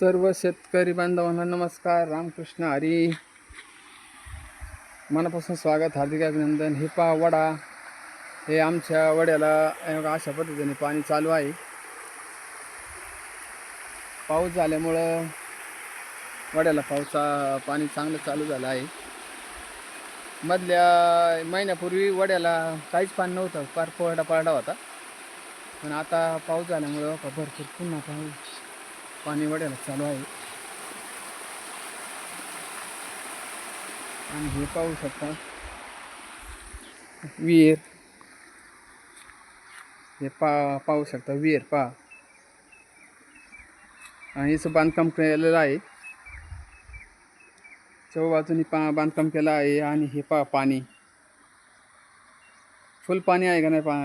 सर्व शेतकरी बांधवांना नमस्कार. रामकृष्ण हरी. मनापासून स्वागत हार्दिक अभिनंदन. हे पहा वडा. हे आमच्या वड्याला अशा पद्धतीने पाणी चालू आहे. पाऊस झाल्यामुळं वड्याला पावसा पाणी चांगलं चालू झालं आहे. मधल्या महिन्यापूर्वी वड्याला काहीच पाणी नव्हतं. फार पळडा पळडा होता. पण आता पाऊस झाल्यामुळं का भरपूर पुन्हा पाऊस. पाणी वड्याला चालू आहे. आणि हे पाहू शकता विहीर. हे पा पाहू शकता विहीर पा आणि याचं बांधकाम केलेलं आहे. चौ बाजूनी पा बांधकाम केलं आहे. आणि हे पा पाणी. फुल पाणी आहे का नाही पा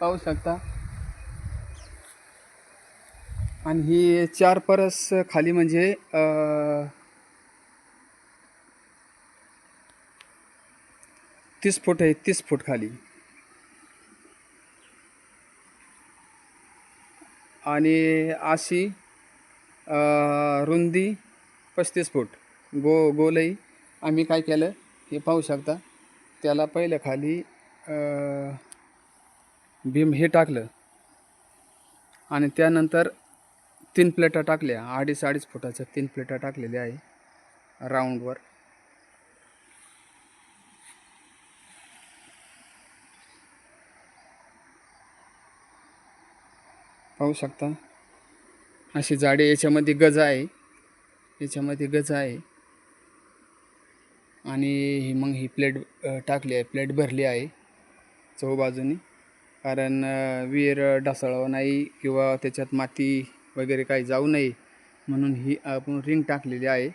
पाहू शकता. आणि ही चार परस खाली म्हणजे तीस फूट आहे तीस फूट खाली. आणि अशी रुंदी पस्तीस फूट. गो गोलई आम्ही काय केलं हे पाहू शकता. त्याला पहिलं खाली बीम हे टाकलं. आणि त्यानंतर तीन प्लेटा टाकल्या. अडीच अडीच फुटाच्या तीन प्लेटा टाकलेल्या आहे. राऊंडवर पाहू शकता. अशी जाडी याच्यामध्ये गज आहे. याच्यामध्ये गज आहे. आणि ही मग ही प्लेट टाकली आहे. प्लेट भरली आहे. चौबाजूनी. कारण विहीर ढासळावं नाही किंवा त्याच्यात माती वगैरे काही जाऊ नये म्हणून ही आपण रिंग टाकलेली आहे.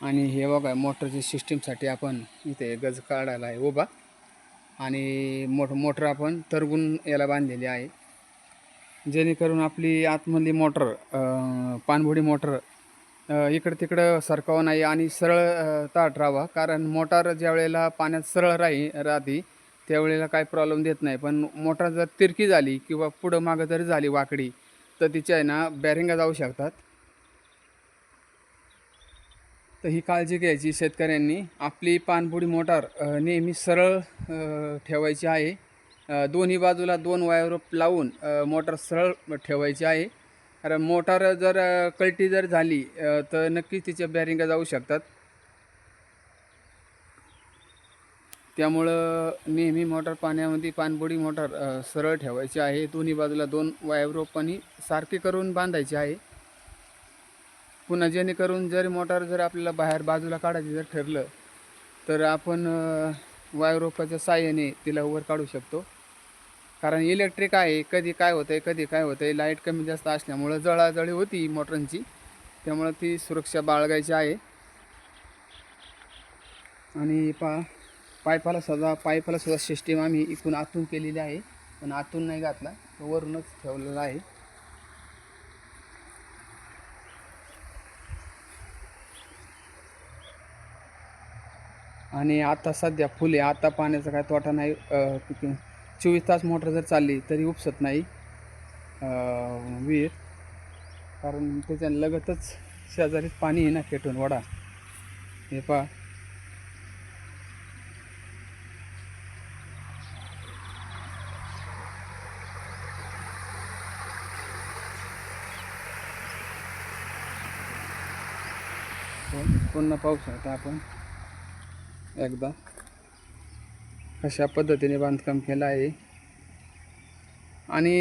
आणि हे बघा मोटरच्या सिस्टीमसाठी आपण इथे गज काढायला आहे उभा. आणि मोठ मोटर आपण तरगून याला बांधलेली आहे. जेणेकरून आपली आतमधली मोटर पाणबुडी मोटर इकडं तिकडं सरकावं नाही आणि सरळ ताट राहावा. कारण मोटार ज्या वेळेला पाण्यात सरळ राही राहते त्यावेळेला काही प्रॉब्लेम देत नाही. पण मोटार जर तिरकी झाली किंवा पुढं मागं जरी झाली वाकडी तर तिच्या आहे ना बॅरिंगा जाऊ शकतात. तर ही काळजी घ्यायची शेतकऱ्यांनी. आपली पाणबुडी मोटार नेहमी सरळ ठेवायची आहे. दोन्ही बाजूला दोन वायर लावून मोटार सरळ ठेवायची आहे. कारण मोटार जर कल्टी जर झाली तर नक्कीच तिच्या बॅरिंगा जाऊ शकतात. त्यामुळं नेहमी मोटर पाण्यामध्ये पाणबुडी मोटर सरळ ठेवायची आहे. दोन्ही बाजूला दोन वायर रोपांनी सारखी करून बांधायची आहे. पुन्हा जेणेकरून जर मोटार जर आपल्याला बाहेर बाजूला काढायची जर ठरलं तर आपण अ, वायर रोपाच्या साह्याने तिला वर काढू शकतो. कारण इलेक्ट्रिक आहे कधी काय होतं आहे कधी काय होतं आहे लाइट कमी जास्त असल्यामुळं जळाजळी होती मोटरांची. त्यामुळं ती सुरक्षा बाळगायची आहे. आणि पा पायपाला सजा पायपाला सुद्धा सिस्टीम आम्ही इकून आतून केलेली आहे. पण आतून नाही घातला तो वरूनच ठेवलेला आहे. आणि आता सध्या फुले आता पाण्याचा काय तोटा नाही. चोवीस तास मोटर जर चालली तरी उपसत नाही. विहीर कारण त्याच्या लगतच शेजारीच पाणी आहे ना फेटून वडा. हे पहा. आपण पुन्हा पाहू शकता आपण. एकदा. अशा पद्धतीने बांधकाम केलं आहे. आणि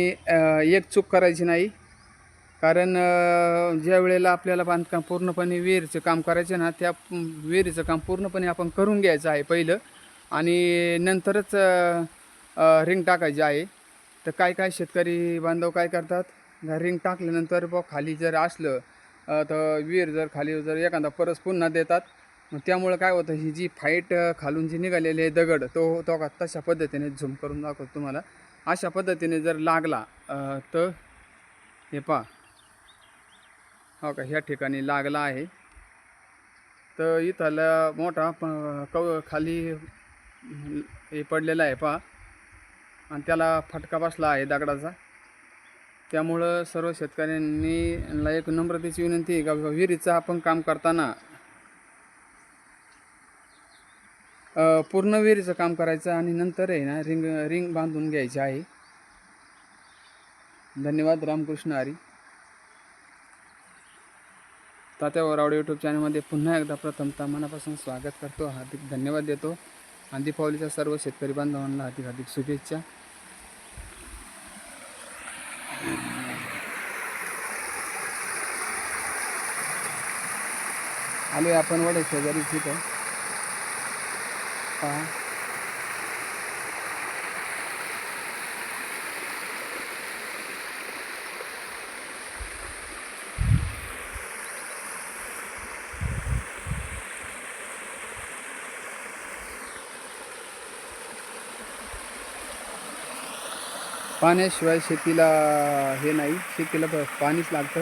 एक चूक करायची नाही. कारण ज्या वेळेला आपल्याला बांधकाम पूर्णपणे विहिरीचं काम करायचं ना त्या विहिरीचं काम पूर्णपणे आपण करून घ्यायचं आहे पहिलं. आणि नंतरच रिंग टाकायची आहे. तर काय काय शेतकरी बांधव काय करतात? रिंग टाकल्यानंतर बा खाली जर असलं तर विहीर जर खाली जर एखादा परस पुन्हा देतात मग त्यामुळं काय होतं ही जी फाईट खालून जी निघालेली आहे दगड तो तो का तशा पद्धतीने झूम करून दाखवतो तुम्हाला. अशा पद्धतीने जर लागला तर हे पहा. हो का ह्या ठिकाणी लागला आहे. तर इथला मोठा प- कव खाली हे पडलेला आहे पहा. आणि त्याला फटका बसला आहे दगडाचा. त्यामुळं सर्व शेतकऱ्यांनी ला एक नम्रतेची विनंती आहे का विहिरीचं आपण काम करताना पूर्ण विहिरीचं काम करायचं आणि नंतर आहे ना रिंग रिंग बांधून घ्यायची आहे. धन्यवाद. रामकृष्ण हरी. तात्या वरावडे यूट्यूब चॅनलमध्ये पुन्हा एकदा प्रथमतः मनापासून स्वागत करतो. हार्दिक धन्यवाद देतो. आणि दीपावलीच्या सर्व शेतकरी बांधवांना हार्दिक हार्दिक शुभेच्छा. आलो आहे आपण वडे शेजारी तिथं. पहा. पाण्याशिवाय शेतीला हे नाही. शेतीला पाणीच लागतं.